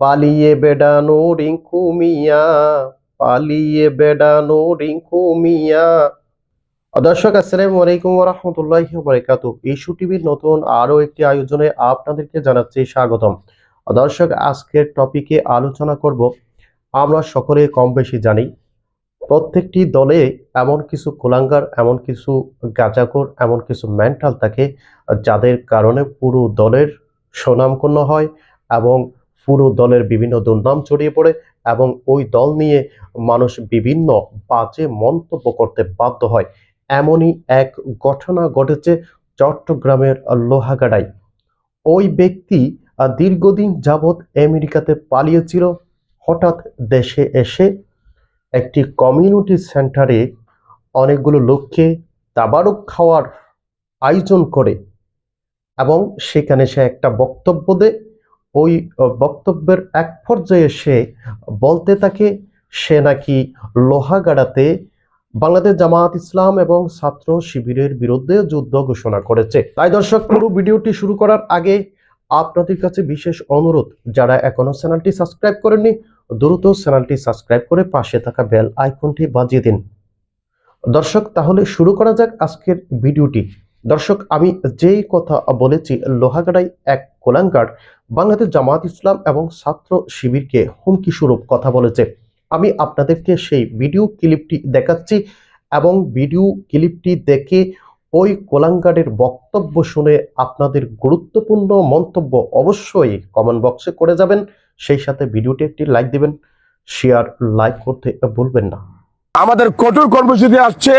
পালিয়ে বেড়ানো রিঙ্কু মিয়া পালিয়ে বেড়ানো রিঙ্কু মিয়া দর্শক, আসসালামু আলাইকুম রহমতুল্লাহি বারাকাতু ইস্যু টিভির নতুন আরও একটি আয়োজনে আপনাদেরকে জানাচ্ছি স্বাগতম। দর্শক, আজকের টপিকে আলোচনা করব। আমরা সকলে কম বেশি জানি, প্রত্যেকটি দলে এমন কিছু কোলাঙ্গার, এমন কিছু গাজাকর এমন কিছু মেন্টাল থাকে, যাদের কারণে পুরো দলের সুনামক্ষুণ্ণ হয় এবং পুরো দলের বিভিন্ন দুর্নাম ছড়িয়ে পড়ে এবং ওই দল নিয়ে মানুষ বিভিন্ন বাজে মন্তব্য করতে বাধ্য হয়। এমনই এক ঘটনা ঘটেছে চট্টগ্রামের লোহাগাড়ায়। ওই ব্যক্তি দীর্ঘদিন যাবৎ আমেরিকাতে পালিয়েছিল। হঠাৎ দেশে এসে একটি কমিউনিটি সেন্টারে অনেকগুলো লোককে তাবারক খাওয়ার আয়োজন করে এবং সেখানে সে একটা বক্তব্য দেয়। ওই বক্তব্যের এক পর্যায়ে সে বলতে থাকে, সে নাকি লোহাগাড়াতে বাংলাদেশ জামায়াত ইসলাম এবং ছাত্র শিবিরের বিরুদ্ধে যুদ্ধ ঘোষণা করেছে। তাই দর্শক, পুরো ভিডিওটি শুরু করার আগে আপনাদের কাছে বিশেষ অনুরোধ, যারা এখনও চ্যানেলটি সাবস্ক্রাইব করেননি, দ্রুত চ্যানেলটি সাবস্ক্রাইব করে পাশে থাকা বেল আইকনটি বাজিয়ে দিন। দর্শক, তাহলে শুরু করা যাক আজকের ভিডিওটি। দর্শক, আমি যেই কথা বলেছি, লোহাগাড়ায় এক কোলাঙ্কার বাংলাদেশ জামায়াত ইসলাম এবং ছাত্র শিবিরকে হুমকি স্বরূপ কথা বলেছে। আমি আপনাদেরকে সেই ভিডিও ক্লিপটি দেখাচ্ছি এবং ভিডিও ক্লিপটি দেখে ওই কোলাঙ্গারের বক্তব্য শুনে আপনাদের গুরুত্বপূর্ণ মন্তব্য অবশ্যই কমেন্ট বক্সে করে যাবেন। সেই সাথে ভিডিওটি একটি লাইক দিবেন শেয়ার লাইক করতে ভুলবেন না। আমাদের কঠোর কর্মসূচি আসছে,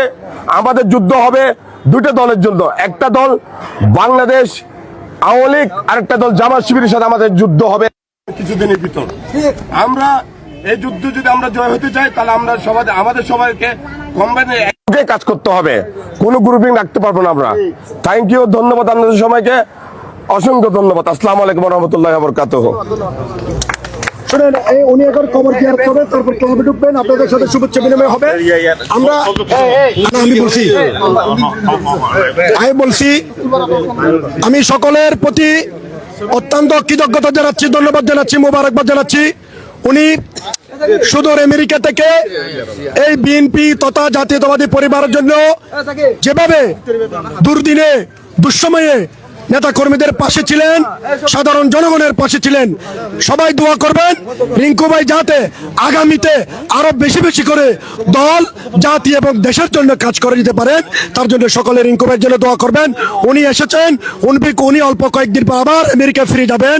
আমাদের যুদ্ধ হবে, দুটো দলের জন্য একটা দল বাংলাদেশ আওয়ামী লীগ আরেকটা দল জামাত শিবিরের সাথে আমাদের যুদ্ধ হবে। কিছুদিনের ভিতর। আমরা এই যুদ্ধ যদি আমরা জয় হতে চাই তাহলে আমরা সবাই আমাদের সবাইকে কম্বাইনে কাজ করতে হবে। কোনো গ্রুপিং রাখতে পারব না আমরা। থ্যাংক ইউ ধন্যবাদ আপনাদের সবাইকে। অসংখ্য ধন্যবাদ। আসসালামু আলাইকুম রহমতুল্লাহ বরকাতহ। এই উনি এখন খবর ক্লিয়ার করবেন তারপর ক্লাবে ঢুকবেন, আপনাদের সাথে শুভেচ্ছা বিনিময় হবে। আমরা আমি বলছি আমি বলছি, আমি সকলের প্রতি অত্যন্ত কৃতজ্ঞতা জানাচ্ছি, ধন্যবাদ জানাচ্ছি, মোবারকবাদ জানাচ্ছি। উনি সুদূর আমেরিকা থেকে এই বিএনপি তথা জাতীয়তাবাদী পরিবারের জন্য যেভাবে দুর্দিনে, দুঃসময়ে নেতা কর্মীদের পাশে ছিলেন, সাধারণ জনগণের পাশে ছিলেন। সবাই দোয়া করবেন, রিঙ্কু ভাই যাতে আগামীতে আরও বেশি বেশি করে দল, জাতি এবং দেশের জন্য কাজ করে দিতে পারেন তার জন্য সকলে রিঙ্কু ভাইয়ের জন্য দোয়া করবেন। উনি এসেছেন, উনি উনি অল্প কয়েকদিন পর আবার আমেরিকা ফিরে যাবেন।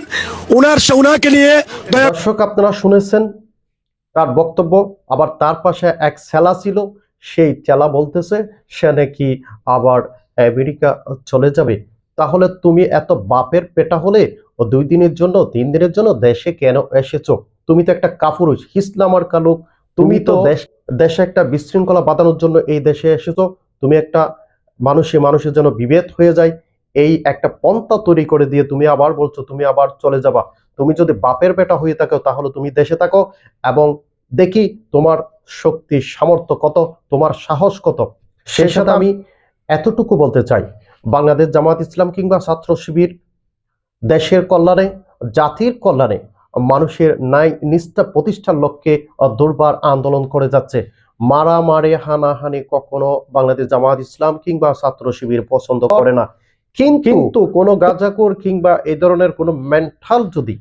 উনার উনাকে নিয়ে দর্শক, আপনারা শুনেছেন তার বক্তব্য, আবার তার পাশে এক ছেলা ছিল, সেই চেলা বলতেছে, সে নাকি আবার আমেরিকা চলে যাবে। তাহলে তুমি এত বাপের পেটা হলে ও দুই দিনের জন্য তিন দিনের জন্য দেশে কেন এসেছ? তুমি তো একটা কাফুরুষ হিসলামার কালুক তুমি তো দেশ দেশে একটা বিশৃঙ্খলা বাঁধানোর জন্য এই দেশে এসেছ। তুমি একটা মানুষে মানুষের জন্য বিভেদ হয়ে যায়। এই একটা পন্থা তৈরি করে দিয়ে তুমি আবার বলছো তুমি আবার চলে যাবা। তুমি যদি বাপের বেটা হয়ে থাকো তাহলে তুমি দেশে থাকো এবং দেখি তোমার শক্তি সামর্থ্য কত তোমার সাহস কত। সেই সাথে আমি এতটুকু বলতে চাই। বাংলাদেশ জামাত ইসলাম কিংবা ছাত্র শিবির দেশের কল্যাণে জাতির কল্যাণে মানুষের ন্যায় নিষ্ঠা প্রতিষ্ঠার লক্ষ্যে দুর্বার আন্দোলন করে যাচ্ছে। মারামারি হানাহানি কখনো বাংলাদেশ জামাত ইসলাম কিংবা ছাত্র শিবির পছন্দ করে না। কিন্তু কোনো গাজাকুর কিংবা এই ধরনের কোনো মেন্টাল যদি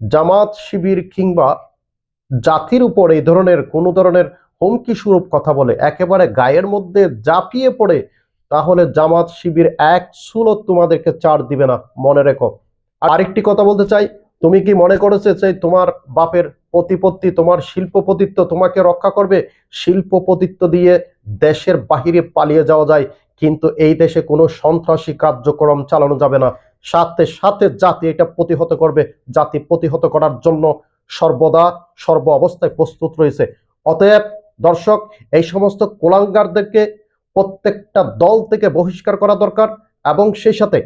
জামাত শিবির কিংবা জাতির উপর এই ধরনের কোনো ধরনের হুমকি স্বরূপ কথা বলে একেবারে গায়ের মধ্যে জাপিয়ে পড়ে তাহলে জামাত শিবির এক সুলত তোমাদেরকে চার দিবে না, মনে রেখো। আরেকটি কথা বলতে চাই, তুমি কি মনে করেছে যে তোমার বাপের প্রতিপত্তি, তোমার শিল্পপতিত্ব তোমাকে রক্ষা করবে? শিল্পপতিত্ব দিয়ে দেশের বাহিরে পালিয়ে যাওয়া যায়, কিন্তু এই দেশে কোনো সন্ত্রাসী কার্যক্রম চালানো যাবে না। সাথে সাথে জাতি এটা প্রতিহত করবে। জাতি প্রতিহত করার জন্য সর্বদা সর্ব অবস্থায় প্রস্তুত রয়েছে। অতএব দর্শক, এই সমস্ত কোলাঙ্গারদেরকে প্রত্যেকটা দল থেকে বহিষ্কার করা দরকার এবং সেই সাথে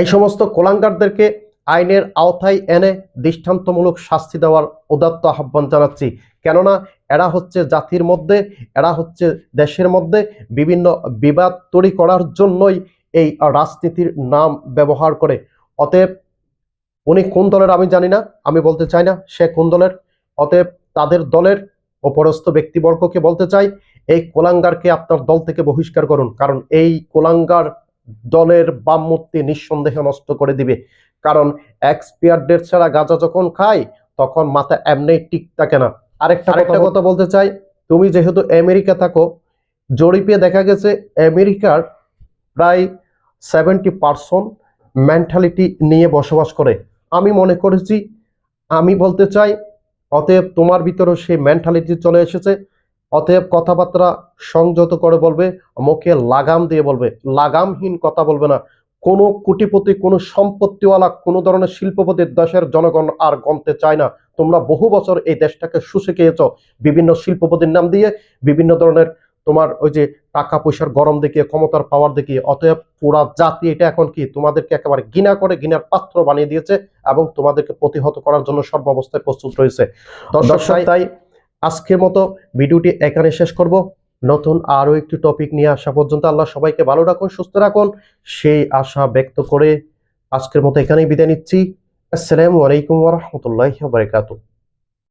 এই সমস্ত কোলাঙ্গারদেরকে আইনের আওতায় এনে দৃষ্টান্তমূলক শাস্তি দেওয়ার উদাত্ত আহ্বান জানাচ্ছি। কেননা এরা হচ্ছে জাতির মধ্যে, এরা হচ্ছে দেশের মধ্যে বিভিন্ন বিবাদ তৈরি করার জন্যই এই রাজনীতির নাম ব্যবহার করে। অতএব উনি কোন দলের আমি জানি না, আমি বলতে চাই না সে কোন দলের। অতএব তাদের দলের অপরস্থ ব্যক্তিবর্গকে বলতে চাই এই কোলাঙ্গারকে আপনার দল থেকে বহিষ্কার করুন কারণ এই কোলাঙ্গার দলের বামমূর্তি নিঃসন্দেহে নষ্ট করে দিবে। কারণ এক্সপিয়ার ডেট ছাড়া গাঁজা যখন খায় তখন মাথা এমনি ঠিক থাকে না। আরেকটা আরেকটা কথা বলতে চাই তুমি যেহেতু আমেরিকা থাকো জরিপে দেখা গেছে আমেরিকার প্রায় সেভেন্টি পার্সেন্ট মেন্টালিটি নিয়ে বসবাস করে। আমি মনে করেছি আমি বলতে চাই অতএব তোমার ভিতরেও সেই মেন্টালিটি চলে এসেছে। অতএব কথাবার্তা সংযত করে বলবে মুখে লাগাম দিয়ে বলবে। লাগামহীন কথা বলবে না। কোনো কোটিপতি কোনো সম্পত্তিওয়ালা কোনো ধরনের শিল্পপতির দেশের জনগণ আর গমতে চায় না। তোমরা বহু বছর এই দেশটাকে শুষে খেয়েছ। বিভিন্ন শিল্পপতির নাম দিয়ে বিভিন্ন ধরনের তোমার ওই যে টাকা পয়সার গরম দেখিয়ে ক্ষমতার পাওয়ার দেখিয়ে অতএব পুরা জাতি এটা এখন কি? তোমাদেরকে একেবারে ঘৃণা করে ঘৃণার পাত্র বানিয়ে দিয়েছে এবং তোমাদেরকে প্রতিহত করার জন্য সর্বাবস্থায় প্রস্তুত রয়েছে। দর্শক তাই আজকের মতো ভিডিওটি এখানে শেষ করব। নতুন আরও একটি টপিক নিয়ে আসা পর্যন্ত আল্লাহ সবাইকে ভালো রাখুন, সুস্থ রাখুন। সেই আশা ব্যক্ত করে আজকের মতো এখানেই বিদায় নিচ্ছি। আসসালামু আলাইকুম রহমতুল্লাহ বারাকাতুহু।